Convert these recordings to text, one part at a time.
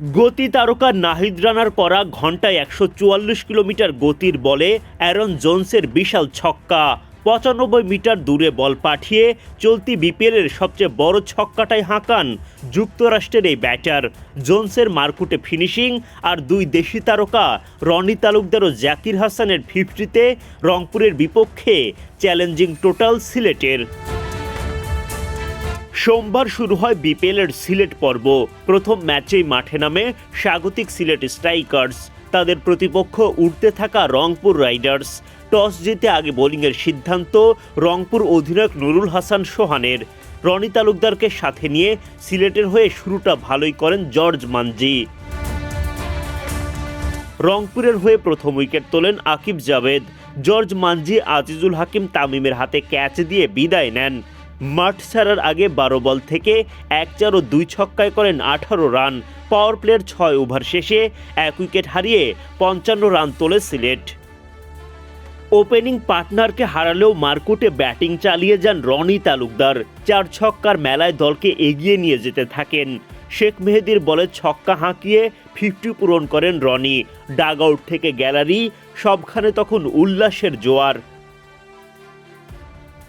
গতি তারকা নাহিদ রানার করা ঘন্টায় একশো চুয়াল্লিশ কিলোমিটার গতির বলে অ্যারন জোনসের বিশাল ছক্কা। পঁচানব্বই মিটার দূরে বল পাঠিয়ে চলতি বিপিএলের সবচেয়ে বড় ছক্কাটাই হাঁকান যুক্তরাষ্ট্রের এই ব্যাটার। জোনসের মারকুটে ফিনিশিং আর দুই দেশি তারকা, রনি তালুকদার ও জাকির হাসানের ফিফটিতে রংপুরের বিপক্ষে চ্যালেঞ্জিং টোটাল সিলেটের। সোমবার শুরু হয় বিপিএলের সিলেট পর্ব। প্রথম ম্যাচেই মাঠে নামে স্বাগতিক সিলেট স্ট্রাইকার্স। তাদের প্রতিপক্ষ উঠতে থাকা রংপুর রাইডার্স। টস জিতে আগে বোলিংয়ের সিদ্ধান্ত রংপুর অধিনায়ক নুরুল হাসান সোহানের। রনি তালুকদারকে সাথে নিয়ে সিলেটের হয়ে শুরুটা ভালোই করেন জর্জ মানজি রংপুরের হয়ে প্রথম উইকেট তোলেন আকিব জাভেদ। জর্জ মানজি আজিজুল হাকিম তামিমের হাতে ক্যাচ দিয়ে বিদায় নেন। মাঠ ছাড়ার আগে বারো বল থেকে এক চার ও দুই ছক্কায় করেন আঠারো রান। পাওয়ার প্লের ছয় ওভার শেষে এক উইকেট হারিয়ে পঞ্চান্ন রান তোলে সিলেট। ওপেনিং পার্টনারকে হারালেও মারকুটে ব্যাটিং চালিয়ে যান রনি তালুকদার। চার ছক্কার মেলায় দলকে এগিয়ে নিয়ে যেতে থাকেন। শেখ মেহেদির বলে ছক্কা হাঁকিয়ে ফিফটি পূরণ করেন রনি। ডাগ আউট থেকে গ্যালারি, সবখানে তখন উল্লাসের জোয়ার।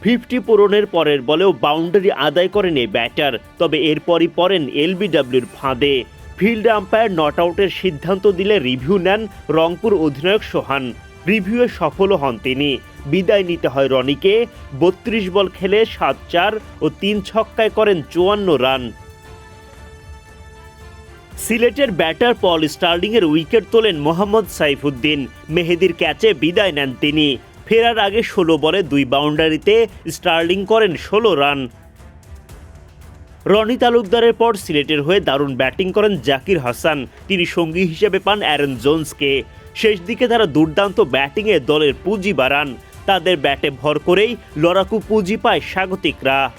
ফিফটি পূরণের পরের বলেও বাউন্ডারি আদায় করেন এই ব্যাটার, তবে এরপরই পড়েন এলবিডব্লিউর ফাঁদে। ফিল্ড আম্পায়ার নট আউটের সিদ্ধান্ত দিলে রিভিউ নেন রংপুর অধিনায়ক সোহান। রিভিউয়ে সফলও হন তিনি। বিদায় নিতে হয় রনিকে, বত্রিশ বল খেলে সাত চার ও তিন ছক্কায় করেন চুয়ান্ন রান। সিলেটের ব্যাটার পল স্টার্লিংয়ের উইকেট তোলেন মোহাম্মদ সাইফুদ্দিন। মেহেদির ক্যাচে বিদায় নেন তিনি। ফেরার আগে ষোলো বলে দুই বাউন্ডারিতে স্টার্লিং করেন ষোলো রান। রনি তালুকদারের পর সিলেটের হয়ে দারুণ ব্যাটিং করেন জাকির হাসান। তিনি সঙ্গী হিসেবে পান অ্যারেন জোনসকে। শেষ দিকে তারা দুর্দান্ত ব্যাটিংয়ে দলের পুঁজি বাড়ান। তাদের ব্যাটে ভর করেই লড়াকু পুঁজি পায় স্বাগতিকরা।